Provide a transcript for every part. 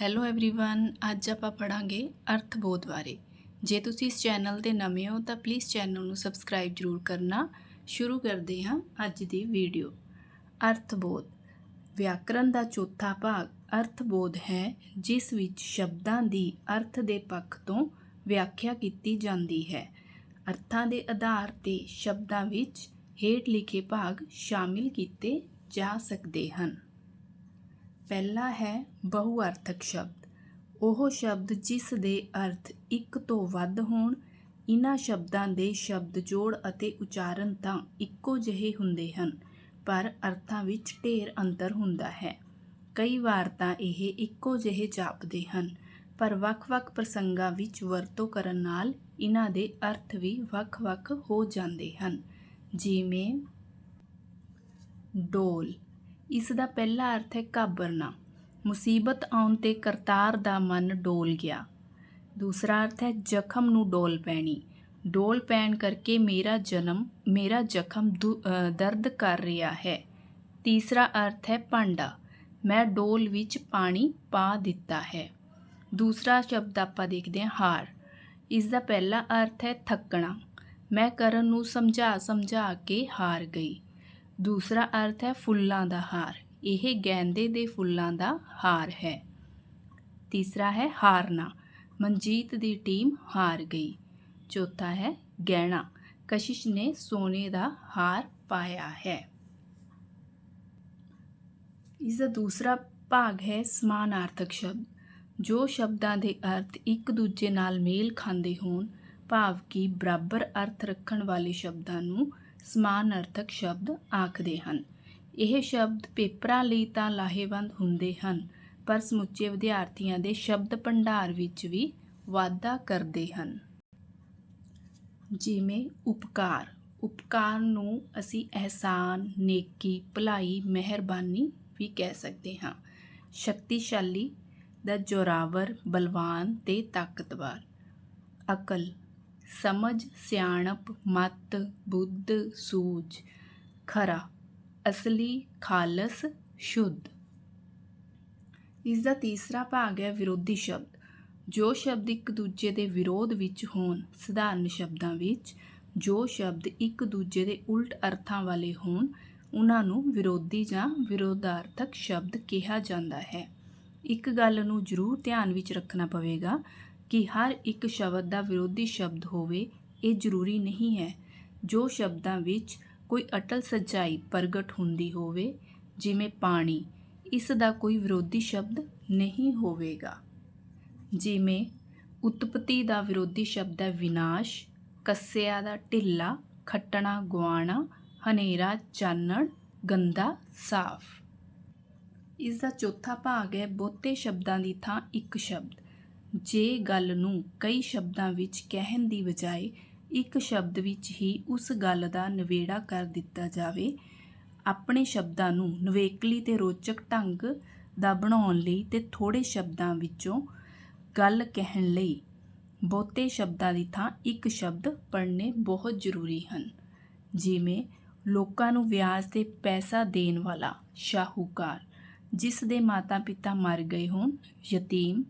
Hello everyone ਅੱਜ ਆਪਾਂ ਪੜਾਂਗੇ ਅਰਥਬੋਧ ਬਾਰੇ ਜੇ ਤੁਸੀਂ ਇਸ ਚੈਨਲ ਤੇ ਨਵੇਂ ਹੋ ਤਾਂ ਪਲੀਜ਼ ਚੈਨਲ ਨੂੰ ਸਬਸਕ੍ਰਾਈਬ ਜ਼ਰੂਰ ਕਰਨਾ ਸ਼ੁਰੂ ਕਰਦੇ ਹਾਂ ਅੱਜ ਦੀ ਵੀਡੀਓ ਅਰਥਬੋਧ ਵਿਆਕਰਣ ਦਾ ਚੌਥਾ ਭਾਗ ਅਰਥਬੋਧ ਹੈ ਜਿਸ ਵਿੱਚ ਸ਼ਬਦਾਂ ਦੀ ਅਰਥ ਦੇ ਪੱਖ ਤੋਂ ਵਿਆਖਿਆ ਕੀਤੀ ਜਾਂਦੀ ਹੈ ਅਰਥਾਂ ਦੇ ਆਧਾਰ ਤੇ ਸ਼ਬਦਾਂ ਵਿੱਚ ਹੇਠ ਲਿਖੇ ਭਾਗ ਸ਼ਾਮਿਲ ਕੀਤੇ ਜਾ ਸਕਦੇ ਹਨ ਪਹਿਲਾ ਹੈ ਬਹੁਅਰਥਕ ਸ਼ਬਦ। ਉਹ ਸ਼ਬਦ ਜਿਸ ਦੇ ਅਰਥ ਇੱਕ ਤੋਂ ਵੱਧ ਹੋਣ, ਇਨ੍ਹਾਂ ਸ਼ਬਦਾਂ ਦੇ ਸ਼ਬਦ ਜੋੜ ਅਤੇ ਉਚਾਰਨ ਤਾਂ ਇੱਕੋ ਜਿਹੇ ਹੁੰਦੇ ਹਨ, ਪਰ ਅਰਥਾਂ ਵਿੱਚ ਢੇਰ ਅੰਤਰ ਹੁੰਦਾ ਹੈ। ਕਈ ਵਾਰ ਤਾਂ ਇਹ ਇੱਕੋ ਜਿਹੇ ਜਾਪਦੇ ਹਨ, ਪਰ ਵੱਖ-ਵੱਖ ਪ੍ਰਸੰਗਾਂ ਵਿੱਚ ਵਰਤੋਂ ਕਰਨ ਨਾਲ ਇਨ੍ਹਾਂ ਦੇ ਅਰਥ ਵੀ ਵੱਖ-ਵੱਖ ਹੋ ਜਾਂਦੇ ਹਨ। ਜਿਵੇਂ ਡੋਲ ਇਸ ਦਾ ਪਹਿਲਾ ਅਰਥ ਹੈ ਘਾਬਰਨਾ। ਮੁਸੀਬਤ ਆਉਣ ਤੇ ਕਰਤਾਰ ਦਾ ਮਨ ਡੋਲ ਗਿਆ। ਦੂਸਰਾ ਅਰਥ ਹੈ ਜ਼ਖਮ ਨੂੰ ਡੋਲ ਪੈਣੀ। ਡੋਲ ਪੈਣ ਕਰਕੇ ਮੇਰਾ ਜਨਮ, ਮੇਰਾ ਜ਼ਖਮ ਦੁ- ਦਰਦ ਕਰ ਰਿਹਾ ਹੈ। ਤੀਸਰਾ ਅਰਥ ਹੈ ਭਾਂਡਾ। ਮੈਂ ਡੋਲ ਵਿੱਚ ਪਾਣੀ ਪਾ ਦਿੱਤਾ ਹੈ। ਦੂਸਰਾ ਸ਼ਬਦ ਆਪਾਂ ਦੇਖਦੇ ਹਾਂ, ਹਾਰ। ਇਸ ਦਾ ਪਹਿਲਾ ਅਰਥ ਹੈ ਥੱਕਣਾ। ਮੈਂ ਕਰਨ ਨੂੰ ਸਮਝਾ ਸਮਝਾ ਕੇ ਹਾਰ ਗਈ। ਦੂਸਰਾ ਅਰਥ ਹੈ ਫੁੱਲਾਂ ਦਾ ਹਾਰ। ਇਹ ਗੈਂਦੇ ਦੇ ਫੁੱਲਾਂ ਦਾ ਹਾਰ ਹੈ। ਤੀਸਰਾ ਹੈ ਹਾਰਨਾ। ਮਨਜੀਤ ਦੀ ਟੀਮ ਹਾਰ ਗਈ। ਚੌਥਾ ਹੈ ਗਹਿਣਾ। ਕਸ਼ਿਸ਼ ਨੇ ਸੋਨੇ ਦਾ ਹਾਰ ਪਾਇਆ ਹੈ। ਇਸ ਦਾ ਦੂਸਰਾ ਭਾਗ ਹੈ ਸਮਾਨਾਰਥਕ ਸ਼ਬਦ। ਜੋ ਸ਼ਬਦਾਂ ਦੇ ਅਰਥ ਇੱਕ ਦੂਜੇ ਨਾਲ ਮੇਲ ਖਾਂਦੇ ਹੋਣ, ਭਾਵ ਕਿ ਬਰਾਬਰ ਅਰਥ ਰੱਖਣ ਵਾਲੇ ਸ਼ਬਦਾਂ ਨੂੰ ਸਮਾਨਾਰਥਕ ਸ਼ਬਦ ਆਖਦੇ ਹਨ। ਇਹ ਸ਼ਬਦ ਪੇਪਰਾਂ ਲਈ ਤਾਂ ਲਾਹੇਵੰਦ ਹੁੰਦੇ ਹਨ, ਪਰ ਸਮੁੱਚੇ ਵਿਦਿਆਰਥੀਆਂ ਦੇ ਸ਼ਬਦ ਭੰਡਾਰ ਵਿੱਚ ਵੀ ਵਾਧਾ ਕਰਦੇ ਹਨ। ਜਿਵੇਂ ਉਪਕਾਰ। ਉਪਕਾਰ ਨੂੰ ਅਸੀਂ ਅਹਿਸਾਨ, ਨੇਕੀ, ਭਲਾਈ, ਮਿਹਰਬਾਨੀ ਵੀ ਕਹਿ ਸਕਦੇ ਹਾਂ। ਸ਼ਕਤੀਸ਼ਾਲੀ ਦਾ ਜੋਰਾਵਰ, ਬਲਵਾਨ ਤੇ ਤਾਕਤਵਰ। ਅਕਲ। ਸਮਝ ਸਿਆਣਪ ਮਤ ਬੁੱਧ ਸੂਝ, ਖਰਾ, ਅਸਲੀ ਖਾਲਸ ਸ਼ੁੱਧ। ਇਸ ਦਾ ਤੀਸਰਾ ਭਾਗ ਹੈ ਵਿਰੋਧੀ ਸ਼ਬਦ। ਜੋ ਸ਼ਬਦ ਇੱਕ ਦੂਜੇ ਦੇ ਵਿਰੋਧ ਵਿੱਚ ਹੋਣ, ਸਧਾਰਨ ਸ਼ਬਦਾਂ ਵਿੱਚ, ਜੋ ਸ਼ਬਦ ਇੱਕ ਦੂਜੇ ਦੇ ਉਲਟ ਅਰਥਾਂ ਵਾਲੇ ਹੋਣ, ਉਹਨਾਂ ਨੂੰ ਵਿਰੋਧੀ ਜਾਂ ਵਿਰੋਧਾਰਥਕ ਸ਼ਬਦ ਕਿਹਾ ਜਾਂਦਾ ਹੈ। ਇੱਕ ਗੱਲ ਨੂੰ ਜ਼ਰੂਰ ਧਿਆਨ ਵਿੱਚ ਰੱਖਣਾ ਪਵੇਗਾ ਕਿ ਹਰ ਇੱਕ ਸ਼ਬਦ ਦਾ ਵਿਰੋਧੀ ਸ਼ਬਦ ਹੋਵੇ, ਇਹ ਜ਼ਰੂਰੀ ਨਹੀਂ ਹੈ। ਜੋ ਸ਼ਬਦਾਂ ਵਿੱਚ ਕੋਈ ਅਟਲ ਸੱਚਾਈ ਪ੍ਰਗਟ ਹੁੰਦੀ ਹੋਵੇ, ਜਿਵੇਂ ਪਾਣੀ, ਇਸ ਦਾ ਕੋਈ ਵਿਰੋਧੀ ਸ਼ਬਦ ਨਹੀਂ ਹੋਵੇਗਾ। ਜਿਵੇਂ ਉਤਪਤੀ ਦਾ ਵਿਰੋਧੀ ਸ਼ਬਦ ਹੈ ਵਿਨਾਸ਼, ਕੱਸਿਆ ਦਾ ਢਿੱਲਾ, ਖੱਟਣਾ, ਗੁਆਣਾ, ਹਨੇਰਾ, ਚਾਨਣ, ਗੰਦਾ, ਸਾਫ਼। ਇਸ ਦਾ ਚੌਥਾ ਭਾਗ ਹੈ ਬਹੁਤੇ ਸ਼ਬਦਾਂ ਦੀ ਥਾਂ ਇੱਕ ਸ਼ਬਦ। ਜੇ ਗੱਲ ਨੂੰ ਕਈ ਸ਼ਬਦਾਂ ਵਿੱਚ ਕਹਿਣ ਦੀ ਬਜਾਏ ਇੱਕ ਸ਼ਬਦ ਵਿੱਚ ਹੀ ਉਸ ਗੱਲ ਦਾ ਨਿਵੇੜਾ ਕਰ ਦਿੱਤਾ ਜਾਵੇ, ਆਪਣੇ ਸ਼ਬਦਾਂ ਨੂੰ ਨਵੇਕਲੀ ਤੇ ਰੋਚਕ ਢੰਗ ਦਾ ਬਣਾਉਣ ਲਈ ਤੇ ਥੋੜੇ ਸ਼ਬਦਾਂ ਵਿੱਚੋਂ ਗੱਲ ਕਹਿਣ ਲਈ, ਬਹੁਤੇ ਸ਼ਬਦਾਂ ਦੀ ਥਾਂ ਇੱਕ ਸ਼ਬਦ ਪੜ੍ਹਨੇ ਬਹੁਤ ਜ਼ਰੂਰੀ ਹਨ। ਜਿਵੇਂ, ਲੋਕਾਂ ਨੂੰ ਵਿਆਜ ਤੇ ਪੈਸਾ ਦੇਣ ਵਾਲਾ ਸ਼ਾਹੂਕਾਰ, ਜਿਸ ਦੇ ਮਾਤਾ-ਪਿਤਾ ਮਰ ਗਏ ਹੋਣ, ਯਤੀਮ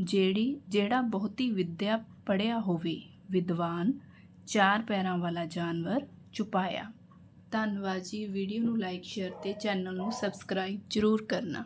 ਜਿਹੜੀ, ਜਿਹੜਾ ਬਹੁਤੀ ਵਿੱਦਿਆ ਪੜਿਆ ਹੋਵੇ, ਵਿਦਵਾਨ ਚਾਰ ਪੈਰਾਂ ਵਾਲਾ ਜਾਨਵਰ ਛੁਪਾਇਆ। ਧੰਨਵਾਦ ਜੀ। ਵੀਡੀਓ ਨੂੰ ਲਾਈਕ ਸ਼ੇਅਰ ਤੇ ਚੈਨਲ ਨੂੰ ਸਬਸਕ੍ਰਾਈਬ ਜ਼ਰੂਰ ਕਰਨਾ।